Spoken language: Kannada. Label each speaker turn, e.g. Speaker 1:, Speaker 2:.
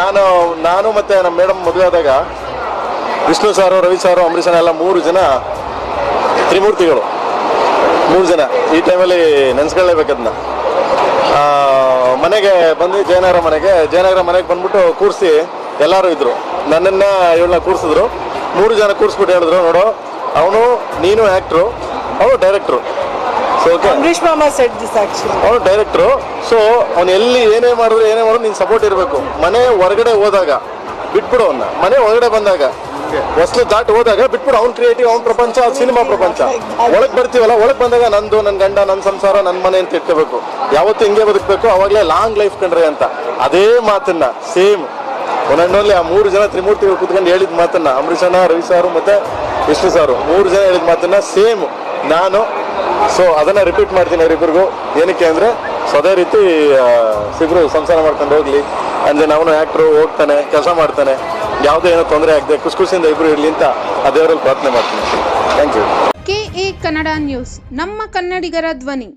Speaker 1: ನಾನು ನಾನು ಮತ್ತೆ ನಮ್ಮ ಮೇಡಮ್ ಮದುವೆ ಆದಾಗ ವಿಷ್ಣು ಸಾರು, ರವಿ ಸಾರು, ಅಂಬರೀಷ್ ಅಣ್ಣ ಎಲ್ಲ ಮೂರು ಜನ ತ್ರಿಮೂರ್ತಿಗಳು. ಮೂರು ಜನ. ಈ ಟೈಮಲ್ಲಿ ನೆನೆಸ್ಕೊಳ್ಳೇಬೇಕದನ್ನ ಮನೆಗೆ ಬಂದು ಜಯನಗರ ಮನೆಗೆ ಜಯನಗರ ಮನೆಗೆ ಬಂದ್ಬಿಟ್ಟು ಕೂರಿಸಿ ಎಲ್ಲರೂ ಇದ್ದರು ನನ್ನನ್ನ ಇವಳನ್ನ ಕೂರಿಸಿದ್ರು. ಮೂರು ಜನ ಕೂರಿಸ್ಬಿಟ್ಟು ಹೇಳಿದ್ರು, ನೋಡು, ಅವನು, ನೀನು ಆ್ಯಕ್ಟ್ರು ಅವನು director so okay
Speaker 2: Amrish set this ಓ
Speaker 1: ಅವನು ಡೈರೆಕ್ಟ್ರು ಸೊ ಅವ್ನು ಎಲ್ಲಿ ಏನೇ ಮಾಡಿದ್ರು ಏನೇ ಮಾಡಿದ್ರು ನಿನ್ ಸಪೋರ್ಟ್ ಇರಬೇಕು. ಮನೆ ಹೊರಗಡೆ ಹೋದಾಗ ಬಿಟ್ಬಿಡು ಅವನ್ನ ಮನೆ ಒಳಗಡೆ ಬಂದಾಗ. ಹೊಸ್ಲು ದಾಟ್ ಹೋದಾಗ ಬಿಟ್ಬಿಡು. ಅವ್ನ ಕ್ರಿಯೇಟಿವ್ ಅವ್ನ ಪ್ರಪಂಚ ಸಿನಿಮಾ ಪ್ರಪಂಚ. ಒಳಗ್ ಬರ್ತೀವಲ್ಲ ಒಳಗ್ ಬಂದಾಗ ನಂದು ನನ್ನ ಗಂಡ ನನ್ನ ಸಂಸಾರ ನನ್ನ ಮನೆ ಅಂತ ಇಟ್ಕೋಬೇಕು. ಯಾವತ್ತು ಹಿಂಗೆ ಬದುಕಬೇಕು ಅವಾಗಲೇ ಲಾಂಗ್ ಲೈಫ್ ಕಂಡ್ರೆ ಅಂತ. ಅದೇ ಮಾತನ್ನ ಸೇಮ್ ಒಂದೊಂದಲ್ಲಿ ಆ ಮೂರು ಜನ ತ್ರಿಮೂರ್ತಿ ಕುತ್ಕೊಂಡು ಹೇಳಿದ ಮಾತನ್ನ ಅಮೃತ ಅಣ್ಣ ರವಿ ಸಾರು ಮತ್ತೆ ವಿಷ್ಣು ಸಾರು. ಮೂರು ಜನ ಹೇಳಿದ ಮಾತನ್ನ ಸೇಮ್ ನಾನು ಸೊ ಅದನ್ನ ರಿಪೀಟ್ ಮಾಡ್ತೀನಿ ಅವರಿಬ್ಬರಿಗೂ ಏನಕ್ಕೆ ಅಂದ್ರೆ ಸೊ ಅದೇ ರೀತಿ ಸಿಬ್ರು ಸಂಸಾರ ಮಾಡ್ಕೊಂಡು ಹೋಗ್ಲಿ. ಅಂದ್ರೆ ನಾವು ಆಕ್ಟ್ರು ಹೋಗ್ತಾನೆ, ಕೆಲಸ ಮಾಡ್ತಾನೆ. ಯಾವುದೇ ಏನೋ ತೊಂದರೆ ಆಗದೆ ಖುಷಿ ಖುಷಿಯಿಂದ ಇಬ್ರು ಇರ್ಲಿ ಅಂತ ಆ ದೇವರಲ್ಲಿ ಪ್ರಾರ್ಥನೆ ಮಾಡ್ತೀನಿ. Thank you
Speaker 3: KA Kannada news. ನಮ್ಮ ಕನ್ನಡಿಗರ ಧ್ವನಿ.